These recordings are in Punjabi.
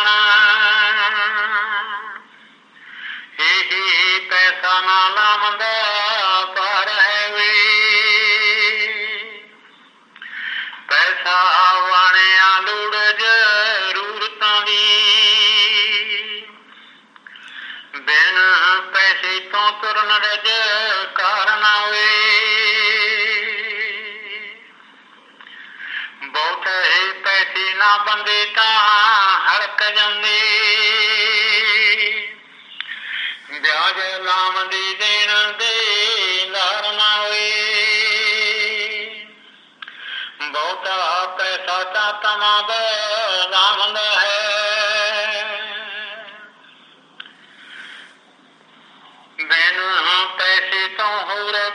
ਸੁਣਾ ਇਹੀ ਪੈਸਾ ਨਾ ਲਾਮਦਾ ਨਾ ਬੰਦੇ ਤਾਂ ਹਲਕ ਜਾਂਦੇ। ਵਿਆਜ ਨਾਮ ਦੀ ਦੇਣ ਦੇ ਨਰ ਨਾ ਹੋਏ। ਬਹੁਤਾ ਪੈਸਾ ਤਾਂ ਤਮਾਵੇ ਨਾਮ ਦਾ ਹੈ। ਬਿਨ ਪੈਸੇ ਤੋਂ ਹੋਰ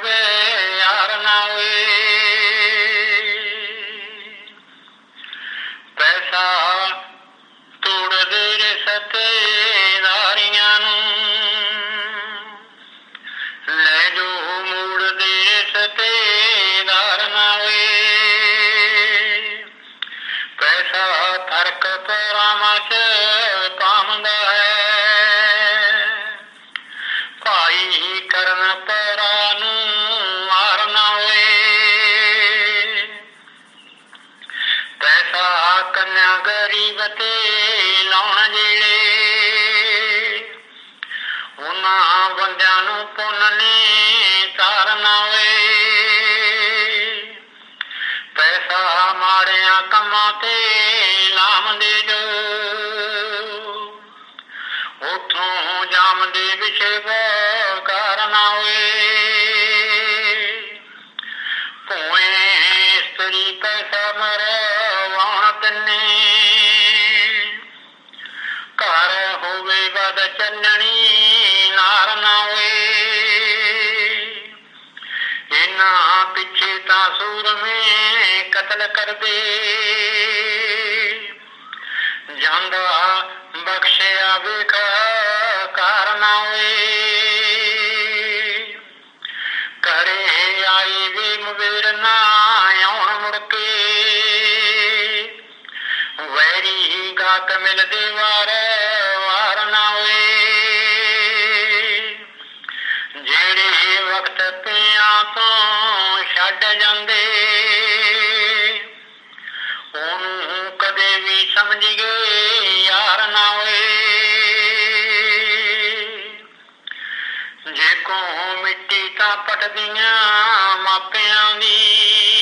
no, ਭੋਏ ਇਸਤਰੀ ਪੈਸਾ ਮਰਵਾਉਣ ਤੰਨੇ। ਘਰ ਹੋਵੇ ਵਦ ਚੰਨਣੀ, ਨਾਰ ਨਾ ਓਏ ਇਨਾ ਪਿੱਛੇ ਤਾਂ ਸੂਰ ਮੇ ਕਤਲ ਕਰਦੇ। ਜਾਂਦਾ ਬਖਸ਼ਿਆ ਵੇਖ ਕਾਰਨਾ ਓਏ ਵੈਰੀ ਗਾਤ ਮਿਲਦੇ ਵਾਰ ਵਾਰ ਨਾ ਓਏ ਜਿਹੜੇ ਵਕਤ ਪਿਆਂ ਤੋਂ ਛੱਡ ਜਾਂਦੇ, ਉਹਨੂੰ ਕਦੇ ਵੀ ਸਮਝ ਗਏ ਯਾਰ ਨਾ ਹੋਏ। ਜੇ ਕੋ ਮਿੱਟੀ ਤਾਂ ਪਟਦੀਆਂ ਮਾਪਿਆਂ ਦੀ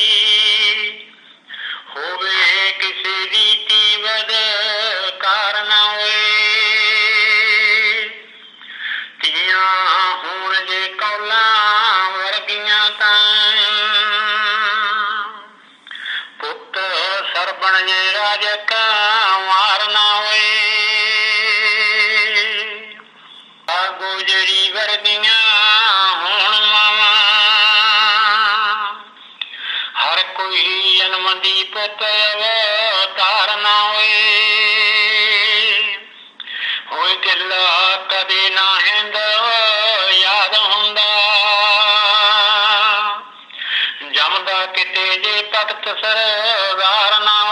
ਜਨਮ ਦੀ ਪੁੱਤ ਅਵਤਾਰਨਾ ਹੋਏ ਕਿਲਾ ਕਦੇ ਨਾ ਹਿੰਦ, ਯਾਦ ਹੁੰਦਾ। ਜਮਦਾ ਕਿਤੇ ਜੇ ਤਖਤ ਸਰਦਾਰ ਨਾ